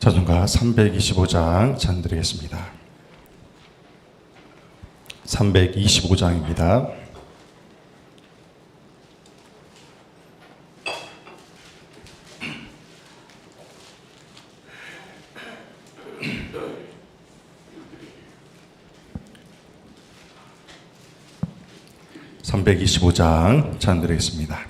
자전가 325장 전드리겠습니다. 325장입니다. (325장) 전드리겠습니다.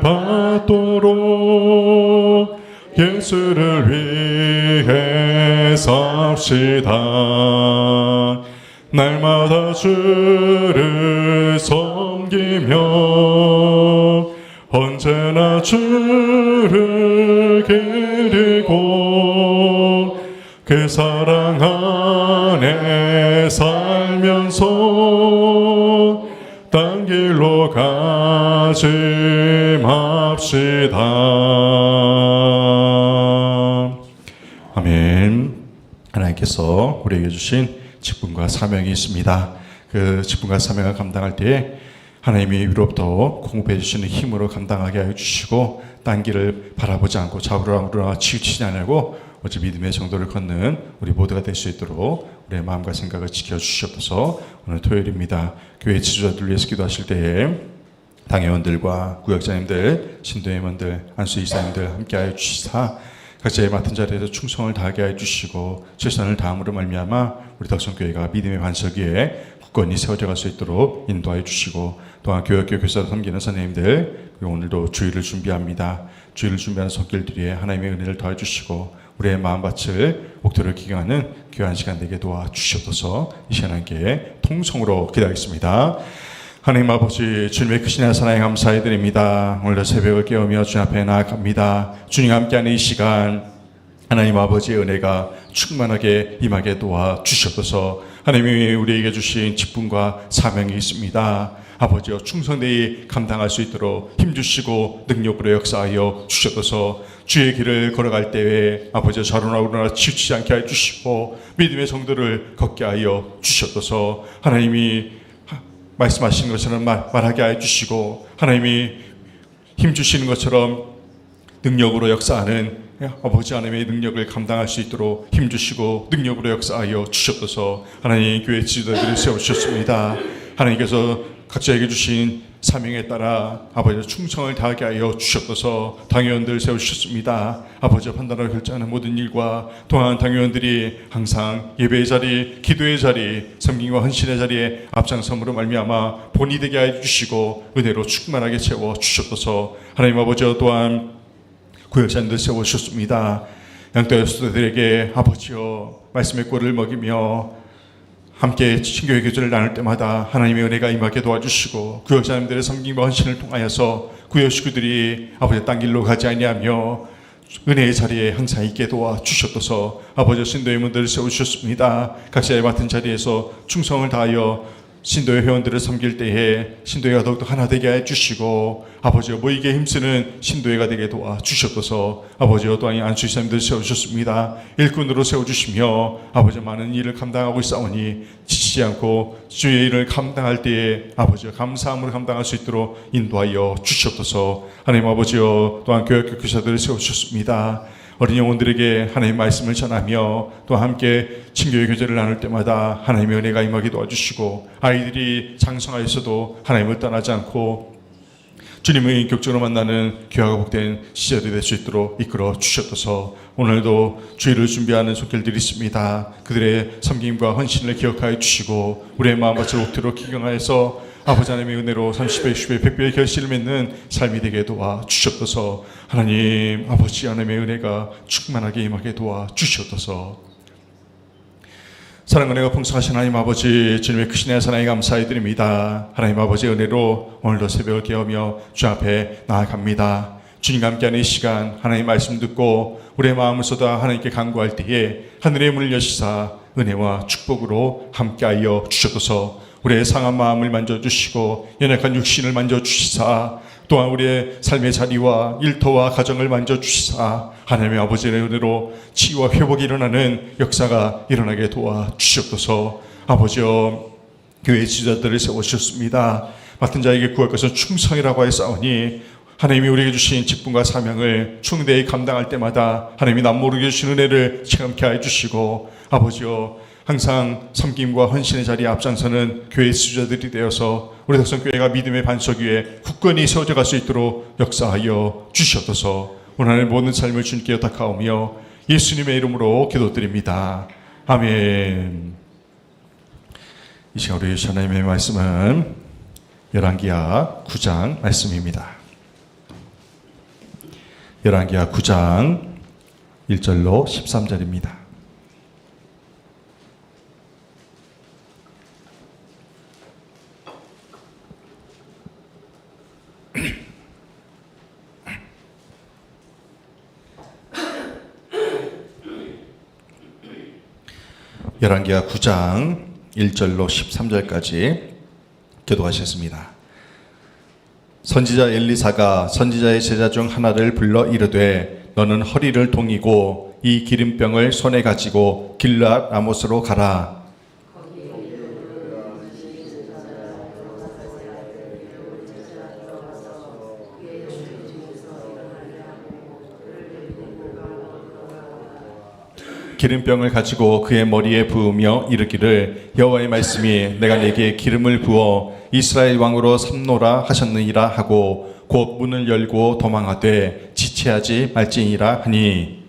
받도록 예수를 위해 삽시다. 날마다 주를 섬기며 언제나 주를 기리고 그 사랑 안에 살면서 딴 길로 가 지 맙시다. 아멘. 하나님께서 우리에게 주신 직분과 사명이 있습니다. 그 직분과 사명을 감당할 때에 하나님이 위로부터 공급해 주시는 힘으로 감당하게 하여 주시고 딴 길을 바라보지 않고 잡으러나 치우치지 않고 오직 믿음의 정도를 걷는 우리 모두가 될 수 있도록 우리의 마음과 생각을 지켜 주시옵소서. 오늘 토요일입니다. 교회 지도자들 위해서 기도하실 때에 당회원들과 구역장님들, 신도회원들, 안수 이사님들 함께하여 주시사 각자의 맡은 자리에서 충성을 다하게 해 주시고 최선을 다함으로 말미암아 우리 덕성교회가 믿음의 반석 위에 굳건히 세워져 갈 수 있도록 인도하여 주시고 또한 교역교 교사로 섬기는 선생님들 그리고 오늘도 주일을 준비합니다. 주일을 준비하는 손길들이 하나님의 은혜를 더해 주시고 우리의 마음밭을 목표를 기경하는 귀한 시간 되게 도와 주시옵소서 이 시간 함께 통성으로 기도하겠습니다. 하나님 아버지 주님의 크신 하사나에 감사해 드립니다. 오늘도 새벽을 깨우며 주님 앞에 나아갑니다. 주님 함께하는 이 시간 하나님 아버지의 은혜가 충만하게 임하게 도와 주시옵소서 하나님이 우리에게 주신 직분과 사명이 있습니다. 아버지여 충성되이 감당할 수 있도록 힘주시고 능력으로 역사하여 주시옵소서 주의 길을 걸어갈 때에 아버지여 자로나오나 치우치지 않게 해 주시고 믿음의 성도를 걷게 하여 주시옵소서 하나님이 말씀하신 것처럼 말, 말하게 해 주시고 하나님이 힘 주시는 것처럼 능력으로 역사하는 아버지 하나님의 능력을 감당할 수 있도록 힘 주시고 능력으로 역사하여 주셨어서 하나님 교회 지도자들을 세우셨습니다. 하나님께서 각자에게 주신 사명에 따라 아버지 충성을 다하게 하여 주셨어서 당회원들 세우셨습니다. 아버지 판단을 결정하는 모든 일과 또한 당회원들이 항상 예배의 자리, 기도의 자리, 섬김과 헌신의 자리에 앞장섬으로 말미암아 본이 되게 해 주시고 은혜로 충만하게 채워 주셨어서 하나님 아버지 또한 구역자님들 세우셨습니다. 양떼 수도들에게 아버지여 말씀의 꼴을 먹이며 함께 친교의 교제를 나눌 때마다 하나님의 은혜가 임하게 도와주시고 구역자님들의 섬김과 헌신을 통하여서 구역 식구들이 아버지 땅 길로 가지 아니하며 은혜의 자리에 항상 있게 도와 주셨도서 아버지 신도의 문들을 세우셨습니다. 각자의 맡은 자리에서 충성을 다하여 신도의 회원들을 섬길 때에 신도회가 더욱더 하나 되게 해 주시고 아버지여 모이게 힘쓰는 신도회가 되게 도와 주셨도서. 아버지여 또한 안수이사님들 세우셨습니다. 일꾼으로 세워주시며 아버지 많은 일을 감당하고 있사오니 지치지 않고 주의 일을 감당할 때에 아버지여 감사함으로 감당할 수 있도록 인도하여 주셨도서. 하나님 아버지여 또한 교육교 교사들을 세우셨습니다 어린 영혼들에게 하나님의 말씀을 전하며 또 함께 친교의 교제를 나눌 때마다 하나님의 은혜가 임하게 도와주시고 아이들이 장성하였어도 하나님을 떠나지 않고 주님의 인격적으로 만나는 귀하고 복된 시절이 될 수 있도록 이끌어 주셨어서 오늘도 주일을 준비하는 손길들이 있습니다. 그들의 섬김과 헌신을 기억하여 주시고 우리의 마음밭을 옥토로 기경하여서 아버지 하나님의 은혜로 30배, 60배, 100배의 결실을 맺는 삶이 되게 도와 주셨어서 하나님 아버지 하나님의 은혜가 충만하게 임하게 도와 주셨어서 사랑과 은혜가 풍성하신 하나님 아버지 주님의 크신 의 사랑에 감사해 드립니다. 하나님 아버지의 은혜로 오늘도 새벽을 깨우며 주 앞에 나아갑니다. 주님과 함께하는 이 시간 하나님 말씀 듣고 우리의 마음을 쏟아 하나님께 간구할 때에 하늘의 문을 여시사 은혜와 축복으로 함께하여 주셔서 우리의 상한 마음을 만져주시고 연약한 육신을 만져주시사. 또한 우리의 삶의 자리와 일터와 가정을 만져주시사. 하나님의 아버지의 은혜로 치유와 회복이 일어나는 역사가 일어나게 도와주시옵소서. 아버지여 교회 지자들을 세우셨습니다. 맡은 자에게 구할 것은 충성이라고 하였사오니 하나님이 우리에게 주신 직분과 사명을 충대히 감당할 때마다 하나님이 남 모르게 주신 은혜를 체험케 해주시고 아버지여 항상 섬김과 헌신의 자리에 앞장서는 교회 수자들이 되어서 우리 덕성교회가 믿음의 반석 위에 굳건히 세워져 갈 수 있도록 역사하여 주시옵소서 오늘 모든 삶을 주님께 부탁하오며 예수님의 이름으로 기도드립니다. 아멘 이 시간 우리 하나님의 말씀은 열왕기하 9장 말씀입니다. 열왕기하 9장 1절로 13절입니다. 열왕기하 9장 1절로 13절까지 기도하셨습니다. 선지자 엘리사가 선지자의 제자 중 하나를 불러 이르되 너는 허리를 동이고 이 기름병을 손에 가지고 길라 아못으로 가라. 기름병을 가지고 그의 머리에 부으며 이르기를 여호와의 말씀이 내가 내게 기름을 부어 이스라엘 왕으로 삼노라 하셨느니라 하고 곧 문을 열고 도망하되 지체하지 말지니라 하니.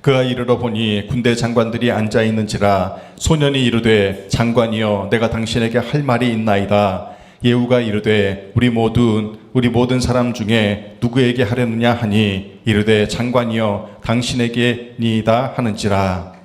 그가 이르러 보니 군대 장관들이 앉아 있는지라 소년이 이르되 장관이여 내가 당신에게 할 말이 있나이다. 예후가 이르되 우리 모두 우리 모든 사람 중에 누구에게 하려느냐 하니 이르되 장관이여 당신에게 니이다 하는지라.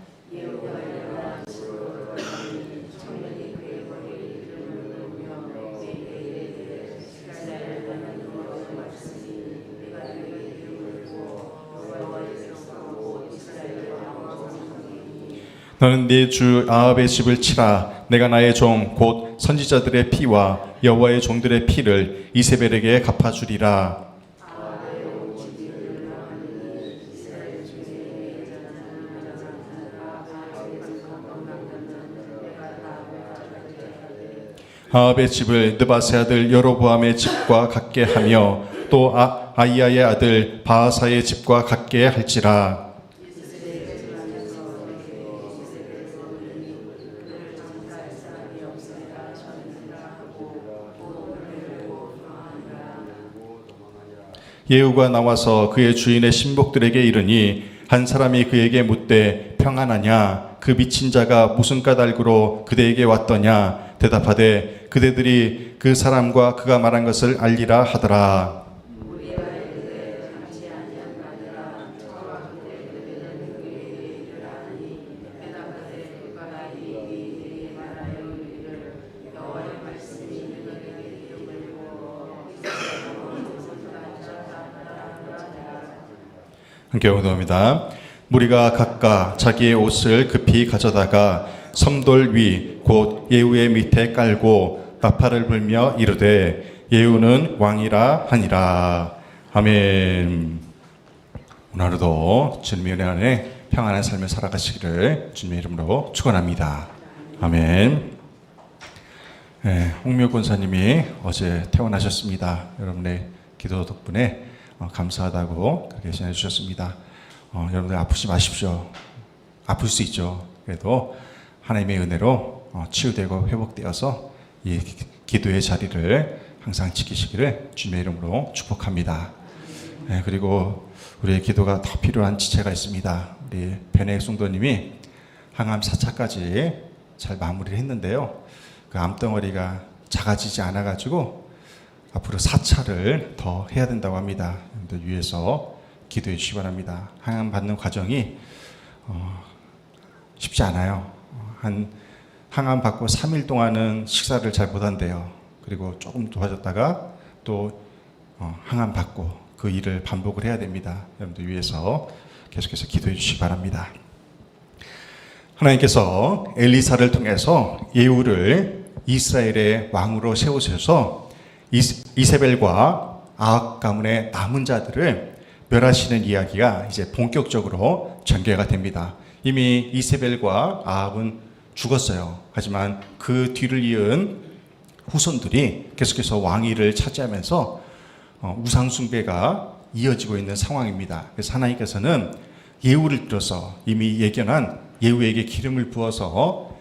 너는 네 주 아합의 집을 치라. 내가 나의 종 곧 선지자들의 피와 여호와의 종들의 피를 이세벨에게 갚아주리라. 아합의 집을 느바세 아들 여로보암의 집과 같게 하며 또 아, 아이야의 아들 바하사의 집과 같게 할지라 예후가 나와서 그의 주인의 신복들에게 이르니 한 사람이 그에게 묻되 평안하냐? 그 미친 자가 무슨 까닭으로 그대에게 왔더냐? 대답하되 그대들이 그 사람과 그가 말한 것을 알리라 하더라 함께 기도합니다. 무리가 각각 자기의 옷을 급히 가져다가 섬돌 위 곧 예후의 밑에 깔고 나팔을 불며 이르되 예후는 왕이라 하니라. 아멘. 오늘 하루도 주님의 은혜 안에 평안한 삶을 살아가시기를 주님의 이름으로 축원합니다. 아멘. 네, 홍미호 권사님이 어제 퇴원하셨습니다. 여러분의 기도 덕분에 어, 감사하다고 그렇게 전해 주셨습니다. 어, 여러분들 아프지 마십시오. 아플 수 있죠. 그래도 하나님의 은혜로 어, 치유되고 회복되어서 이 기- 기도의 자리를 항상 지키시기를 주님의 이름으로 축복합니다. 네, 그리고 우리의 기도가 더 필요한 지체가 있습니다. 우리 변혜익 송도님이 항암 4차까지 잘 마무리를 했는데요. 그 암덩어리가 작아지지 않아가지고 앞으로 4차를 더 해야 된다고 합니다. 여러분들 위해서 기도해 주시기 바랍니다. 항암 받는 과정이 어, 쉽지 않아요. 어, 한 항암 받고 3일 동안은 식사를 잘 못한대요. 그리고 조금 좋아졌다가 또 어, 항암 받고 그 일을 반복을 해야 됩니다. 여러분들 위해서 계속해서 기도해 주시기 바랍니다. 하나님께서 엘리사를 통해서 예후를 이스라엘의 왕으로 세우셔서 이세벨과 아합 가문의 남은 자들을 멸하시는 이야기가 이제 본격적으로 전개가 됩니다. 이미 이세벨과 아합은 죽었어요. 하지만 그 뒤를 이은 후손들이 계속해서 왕위를 차지하면서 어, 우상 숭배가 이어지고 있는 상황입니다. 그래서 하나님께서는 예후를 들어서 이미 예견한 예후에게 기름을 부어서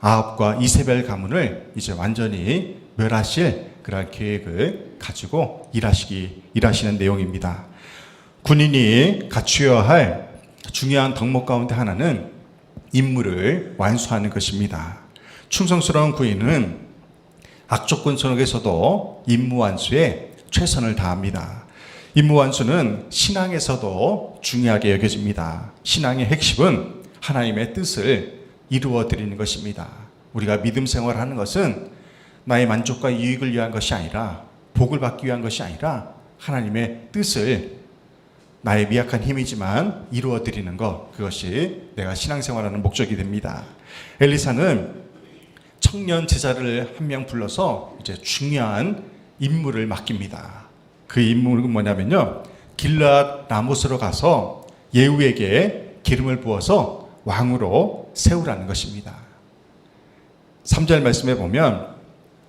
아합과 이세벨 가문을 이제 완전히 멸하실 그런 계획을 가지고 일하시기 일하시는 내용입니다. 군인이 갖추어야 할 중요한 덕목 가운데 하나는 임무를 완수하는 것입니다. 충성스러운 군인은 악조건 속에서도 임무 완수에 최선을 다합니다. 임무 완수는 신앙에서도 중요하게 여겨집니다. 신앙의 핵심은 하나님의 뜻을 이루어 드리는 것입니다. 우리가 믿음 생활을 하는 것은 나의 만족과 이익을 위한 것이 아니라 복을 받기 위한 것이 아니라 하나님의 뜻을 나의 미약한 힘이지만 이루어 드리는 것 그것이 내가 신앙생활하는 목적이 됩니다. 엘리사는 청년 제자를 한 명 불러서 이제 중요한 임무를 맡깁니다. 그 임무는 뭐냐면요. 길라 라모스로 가서 예후에게 기름을 부어서 왕으로 세우라는 것입니다. 3절 말씀에 보면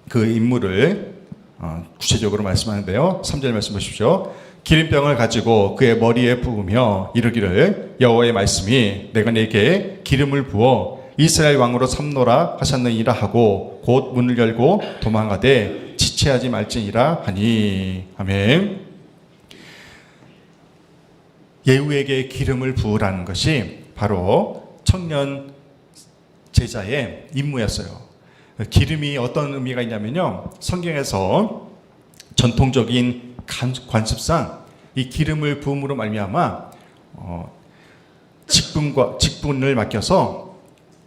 그 임무를 어, 구체적으로 말씀하는데요. 3절 말씀 보십시오. 기름병을 가지고 그의 머리에 부으며 이르기를 여호와의 말씀이 내가 네게 기름을 부어 이스라엘 왕으로 삼노라 하셨느니라 하고 곧 문을 열고 도망가되 지체하지 말지니라 하니 아멘. 예후에게 기름을 부으라는 것이 바로 청년 제자의 임무였어요. 기름이 어떤 의미가 있냐면요. 성경에서 전통적인 관- 관습상 이 기름을 부음으로 말미암아 어, 직분과 직분을 맡겨서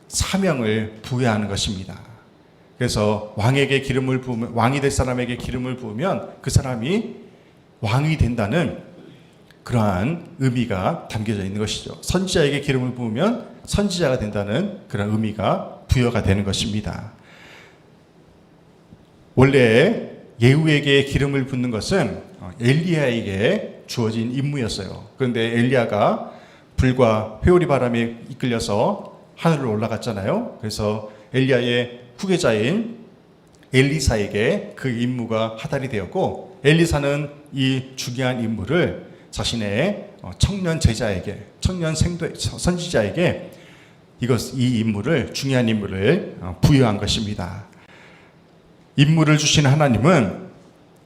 사명을 부여하는 것입니다. 그래서 왕에게 기름을 부으면 왕이 될 사람에게 기름을 부으면 그 사람이 왕이 된다는 그러한 의미가 담겨져 있는 것이죠. 선지자에게 기름을 부으면 선지자가 된다는 그런 의미가 부여가 되는 것입니다. 원래 예후에게 기름을 붓는 것은 어, 엘리야에게 주어진 임무였어요. 그런데 엘리야가 불과 회오리 바람에 이끌려서 하늘로 올라갔잖아요. 그래서 엘리야의 후계자인 엘리사에게 그 임무가 하달이 되었고 엘리사는 이 중요한 임무를 자신의 어, 청년 제자에게 청년 생도 선지자에게 이것 이 임무를 중요한 임무를 어, 부여한 것입니다. 임무를 주신 하나님은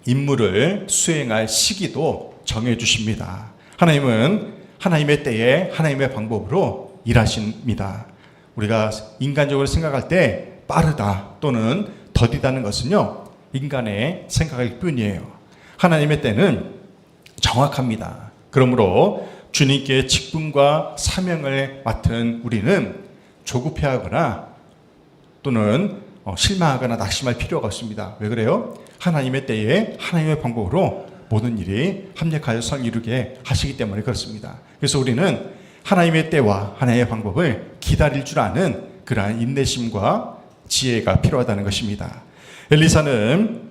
임무를 수행할 시기도 정해 주십니다. 하나님은 하나님의 때에 하나님의 방법으로 일하십니다. 우리가 인간적으로 생각할 때 빠르다 또는 더디다는 것은요 인간의 생각일 뿐이에요. 하나님의 때는 정확합니다. 그러므로 주님께 직분과 사명을 맡은 우리는 조급해하거나 또는 어, 실망하거나 낙심할 필요가 없습니다. 왜 그래요? 하나님의 때에 하나님의 방법으로 모든 일이 합력하여 성 이루게 하시기 때문에 그렇습니다. 그래서 우리는 하나님의 때와 하나님의 방법을 기다릴 줄 아는 그러한 인내심과 지혜가 필요하다는 것입니다. 엘리사는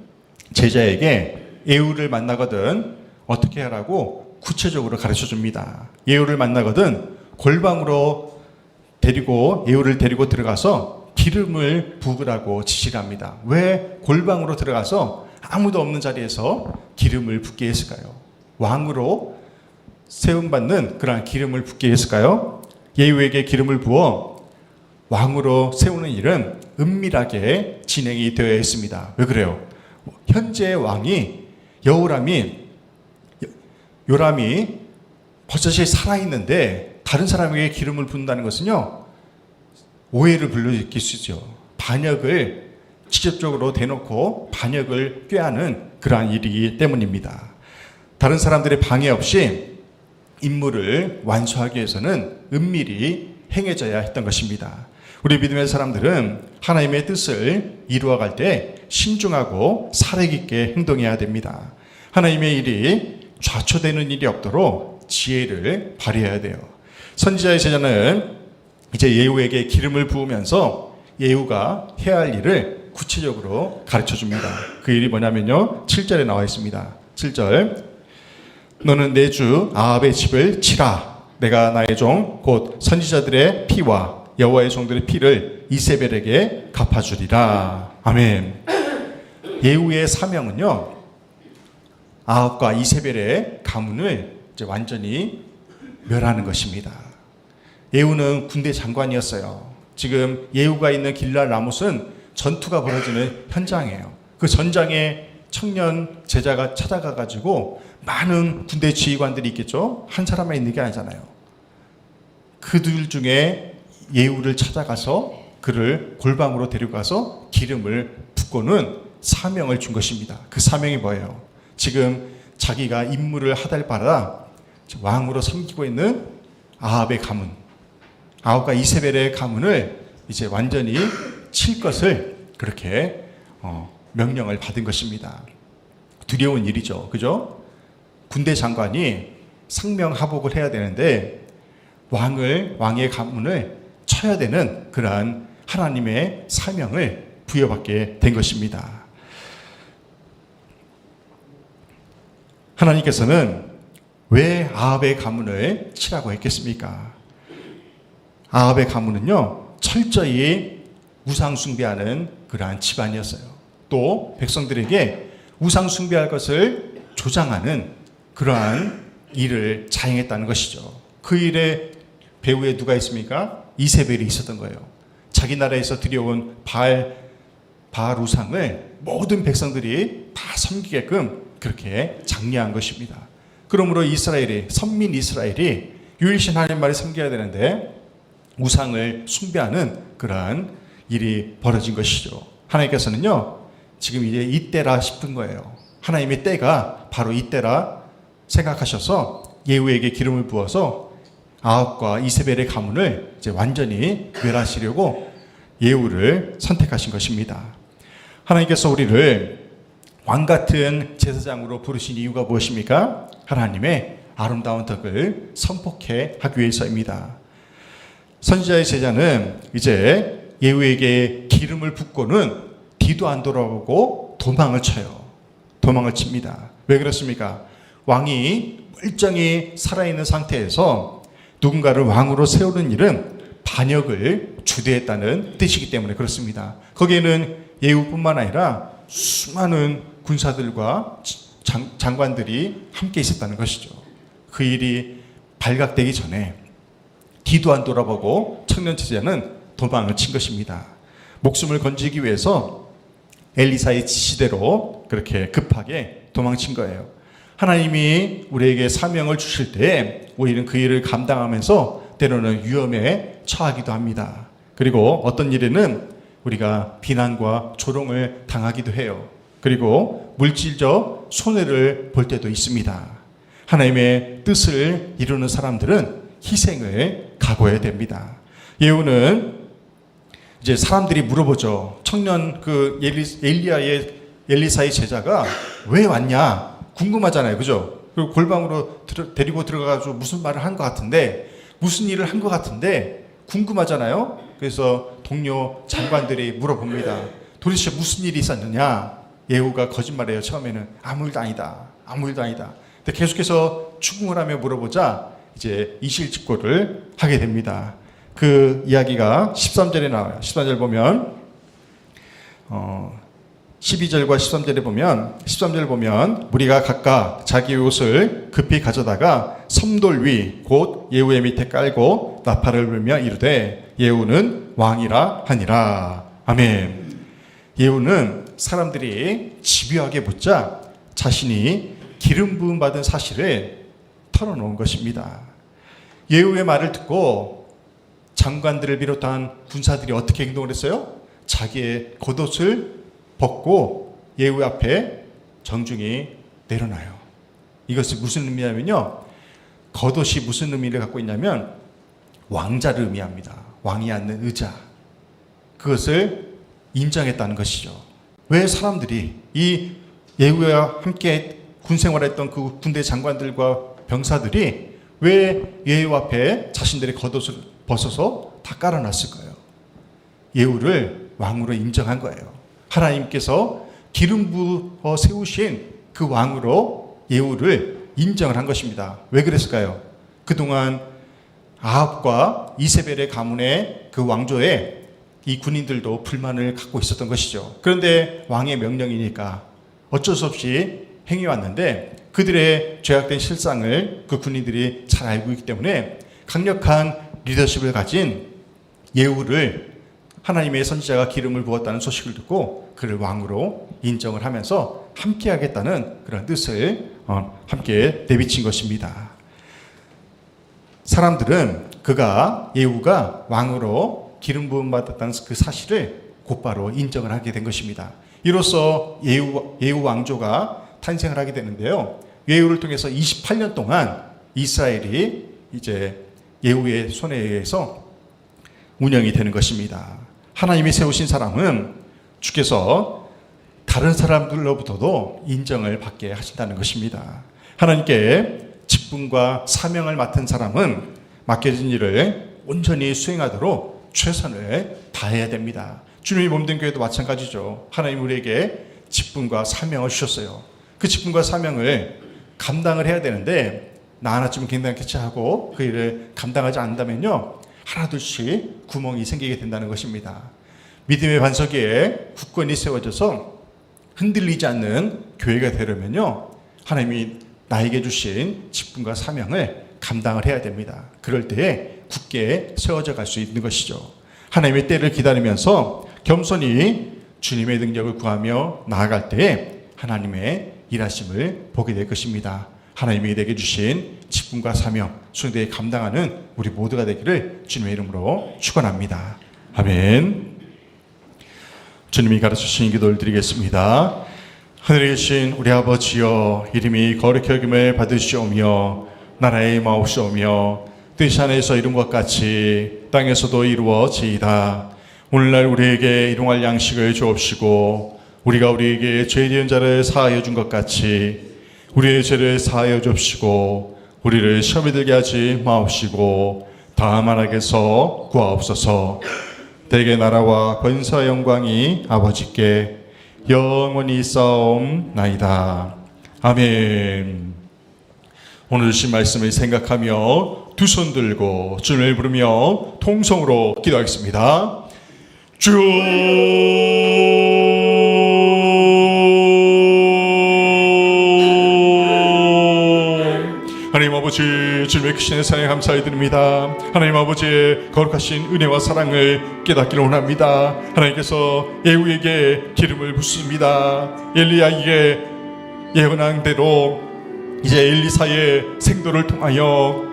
제자에게 예후를 만나거든 어떻게 하라고 구체적으로 가르쳐 줍니다. 예후를 만나거든 골방으로 데리고 예후를 데리고 들어가서 기름을 부으라고 지시를 합니다. 왜 골방으로 들어가서 아무도 없는 자리에서 기름을 붓게 했을까요? 왕으로 세움받는 그러한 기름을 붓게 했을까요? 예후에게 기름을 부어 왕으로 세우는 일은 은밀하게 진행이 되어야 했습니다. 왜 그래요? 현재 왕이 여호람이 요람이 버젓이 살아있는데 다른 사람에게 기름을 붓는다는 것은요 오해를 불러일으킬 수 있죠. 반역을 직접적으로 대놓고 반역을 꾀하는 그러한 일이기 때문입니다. 다른 사람들의 방해 없이 임무를 완수하기 위해서는 은밀히 행해져야 했던 것입니다. 우리 믿음의 사람들은 하나님의 뜻을 이루어갈 때 신중하고 사력 있게 행동해야 됩니다. 하나님의 일이 좌초되는 일이 없도록 지혜를 발휘해야 돼요. 선지자의 제자는 이제 예후에게 기름을 부으면서 예후가 해야 할 일을 구체적으로 가르쳐 줍니다. 그 일이 뭐냐면요. 7절에 나와 있습니다. 7절. 너는 내 주 아합의 집을 치라. 내가 나의 종 곧 선지자들의 피와 여호와의 종들의 피를 이세벨에게 갚아주리라. 아멘. 예후의 사명은요. 아합과 이세벨의 가문을 이제 완전히 멸하는 것입니다. 예후는 군대 장관이었어요. 지금 예후가 있는 길랄 라못은 전투가 벌어지는 현장이에요. 그 전장에 청년 제자가 찾아가 가지고 많은 군대 지휘관들이 있겠죠. 한 사람만 있는 게 아니잖아요. 그들 중에 예후를 찾아가서 그를 골방으로 데려가서 기름을 붓고는 사명을 준 것입니다. 그 사명이 뭐예요? 지금 자기가 임무를 하달 바라 왕으로 섬기고 있는 아합의 가문, 아합과 이세벨의 가문을 이제 완전히 칠 것을 그렇게 어, 명령을 받은 것입니다. 두려운 일이죠. 그죠? 군대 장관이 상명하복을 해야 되는데 왕을 왕의 가문을 쳐야 되는 그러한 하나님의 사명을 부여받게 된 것입니다. 하나님께서는 왜 아합의 가문을 치라고 했겠습니까? 아합의 가문은요 철저히 우상 숭배하는 그러한 집안이었어요. 또 백성들에게 우상 숭배할 것을 조장하는 그러한 일을 자행했다는 것이죠. 그 일에 배후에 누가 있습니까? 이세벨이 있었던 거예요. 자기 나라에서 들여온 바알 우상을 모든 백성들이 다 섬기게끔 그렇게 장려한 것입니다. 그러므로 이스라엘이 선민 이스라엘이 유일신 하나님만을 섬겨야 되는데 우상을 숭배하는 그러한 일이 벌어진 것이죠. 하나님께서는요, 지금 이제 이때라 싶은 거예요. 하나님의 때가 바로 이때라 생각하셔서 예후에게 기름을 부어서 아합과 이세벨의 가문을 이제 완전히 멸하시려고 예후를 선택하신 것입니다. 하나님께서 우리를 왕 같은 제사장으로 부르신 이유가 무엇입니까? 하나님의 아름다운 덕을 선포케 하기 위해서입니다. 선지자의 제자는 이제 예후에게 기름을 붓고는 뒤도 안 돌아보고 도망을 쳐요. 도망을 칩니다. 왜 그렇습니까? 왕이 멀쩡히 살아있는 상태에서 누군가를 왕으로 세우는 일은 반역을 주대했다는 뜻이기 때문에 그렇습니다. 거기에는 예후뿐만 아니라 수많은 군사들과 장, 장관들이 함께 있었다는 것이죠. 그 일이 발각되기 전에 뒤도 안 돌아보고 청년 제자는 도망을 친 것입니다. 목숨을 건지기 위해서 엘리사의 지시대로 그렇게 급하게 도망친 거예요. 하나님이 우리에게 사명을 주실 때 우리는 그 일을 감당하면서 때로는 위험에 처하기도 합니다. 그리고 어떤 일에는 우리가 비난과 조롱을 당하기도 해요. 그리고 물질적 손해를 볼 때도 있습니다. 하나님의 뜻을 이루는 사람들은 희생을 각오해야 됩니다. 예후는 이제 사람들이 물어보죠. 청년 그 엘리, 엘리야의 엘리사의 제자가 왜 왔냐 궁금하잖아요, 그죠? 그리고 골방으로 들어, 데리고 들어가가지고 무슨 말을 한 것 같은데 무슨 일을 한 것 같은데 궁금하잖아요. 그래서 동료 장관들이 물어봅니다. 도대체 무슨 일이 있었느냐? 예후가 거짓말해요. 처음에는 아무 일도 아니다. 아무 일도 아니다. 근데 계속해서 추궁을 하며 물어보자 이제 이실직고를 하게 됩니다. 그 이야기가 13절에 나와요. 13절 보면 어 12절과 13절에 보면 13절 보면 무리가 각각 자기 옷을 급히 가져다가 섬돌 위 곧 예후의 밑에 깔고 나팔을 불며 이르되 예후는 왕이라 하니라. 아멘. 예후는 사람들이 집요하게 묻자 자신이 기름 부음 받은 사실을 털어놓은 것입니다. 예후의 말을 듣고 장관들을 비롯한 군사들이 어떻게 행동을 했어요? 자기의 겉옷을 벗고 예후 앞에 정중히 내려놔요. 이것이 무슨 의미냐면요. 겉옷이 무슨 의미를 갖고 있냐면 왕자를 의미합니다. 왕이 앉는 의자. 그것을 인정했다는 것이죠. 왜 사람들이 이 예후와 함께 군 생활했던 그 군대 장관들과 병사들이 왜 예후 앞에 자신들의 겉옷을 벗어서 다 깔아놨을까요? 예후를 왕으로 인정한 거예요. 하나님께서 기름 부어 세우신 그 왕으로 예후를 인정을 한 것입니다. 왜 그랬을까요? 그동안 아합과 이세벨의 가문의 그 왕조에 이 군인들도 불만을 갖고 있었던 것이죠. 그런데 왕의 명령이니까 어쩔 수 없이 행해왔는데 그들의 죄악된 실상을 그 군인들이 잘 알고 있기 때문에 강력한 리더십을 가진 예후를 하나님의 선지자가 기름을 부었다는 소식을 듣고 그를 왕으로 인정을 하면서 함께 하겠다는 그런 뜻을 어, 함께 내비친 것입니다. 사람들은 그가 예후가 왕으로 기름 부음 받았다는 그 사실을 곧바로 인정을 하게 된 것입니다. 이로써 예후, 예후 왕조가 탄생을 하게 되는데요. 예후를 통해서 28년 동안 이스라엘이 이제 예후의 손에 의해서 운영이 되는 것입니다. 하나님이 세우신 사람은 주께서 다른 사람들로부터도 인정을 받게 하신다는 것입니다. 하나님께 직분과 사명을 맡은 사람은 맡겨진 일을 온전히 수행하도록 최선을 다해야 됩니다. 주님이 몸된 교회도 마찬가지죠. 하나님 우리에게 직분과 사명을 주셨어요. 그 직분과 사명을 감당을 해야 되는데 나 하나쯤 괜찮겠지 하고 그 일을 감당하지 않는다면요. 하나둘씩 구멍이 생기게 된다는 것입니다. 믿음의 반석 위에 굳건히 세워져서 흔들리지 않는 교회가 되려면요. 하나님이 나에게 주신 직분과 사명을 감당을 해야 됩니다. 그럴 때에 굳게 세워져 갈 수 있는 것이죠. 하나님의 때를 기다리면서 겸손히 주님의 능력을 구하며 나아갈 때에 하나님의 일하심을 보게 될 것입니다. 하나님이 내게 주신 직분과 사명, 순대에 감당하는 우리 모두가 되기를 주님의 이름으로 축원합니다. 아멘. 주님이 가르쳐 주신 기도를 드리겠습니다. 하늘에 계신 우리 아버지여 이름이 거룩히 여김을 받으시오며 나라의 마옵시오며 뜻이 하늘에서 이룬 것 같이 땅에서도 이루어지이다. 오늘날 우리에게 일용할 양식을 주옵시고 우리가 우리에게 죄 지은 자를 사하여 준 것 같이 우리의 죄를 사하여 줍시고 우리를 시험에 들게 하지 마옵시고 다만 악에서 구하옵소서 대개 나라와 권사 영광이 아버지께 영원히 싸움나이다. 아멘. 오늘 주신 말씀을 생각하며 두 손 들고 주님을 부르며 통성으로 기도하겠습니다. 주 하나님 아버지 주님의 크신 사랑에 감사히 드립니다. 하나님 아버지의 거룩하신 은혜와 사랑을 깨닫기를 원합니다. 하나님께서 예후에게 기름을 붓습니다. 엘리야에게 예언한 대로 이제 엘리사의 생도를 통하여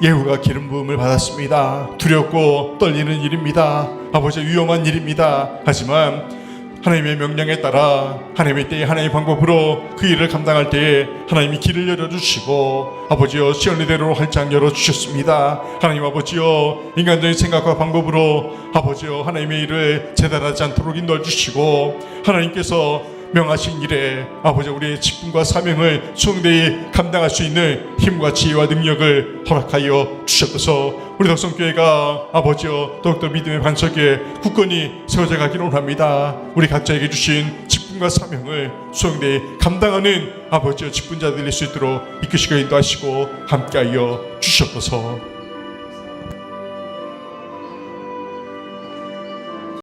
예후가 기름 부음을 받았습니다. 두렵고 떨리는 일입니다. 아버지 위험한 일입니다. 하지만 하나님의 명령에 따라 하나님의 때에 하나님의 방법으로 그 일을 감당할 때에 하나님이 길을 열어주시고 아버지여 시원리대로 활짝 열어주셨습니다. 하나님 아버지여 인간적인 생각과 방법으로 아버지여 하나님의 일을 제단하지 않도록 인도해주시고 하나님께서 명하신 일에 아버지 우리의 직분과 사명을 수응되이 감당할 수 있는 힘과 지혜와 능력을 허락하여 주셨소서. 우리 덕성교회가 아버지여 더욱더 믿음의 반석에 굳건히 세워져 가기를 원합니다. 우리 각자에게 주신 직분과 사명을 수응되이 감당하는 아버지여 직분자들일 수 있도록 이끄시고 인도하시고 함께하여 주셨소서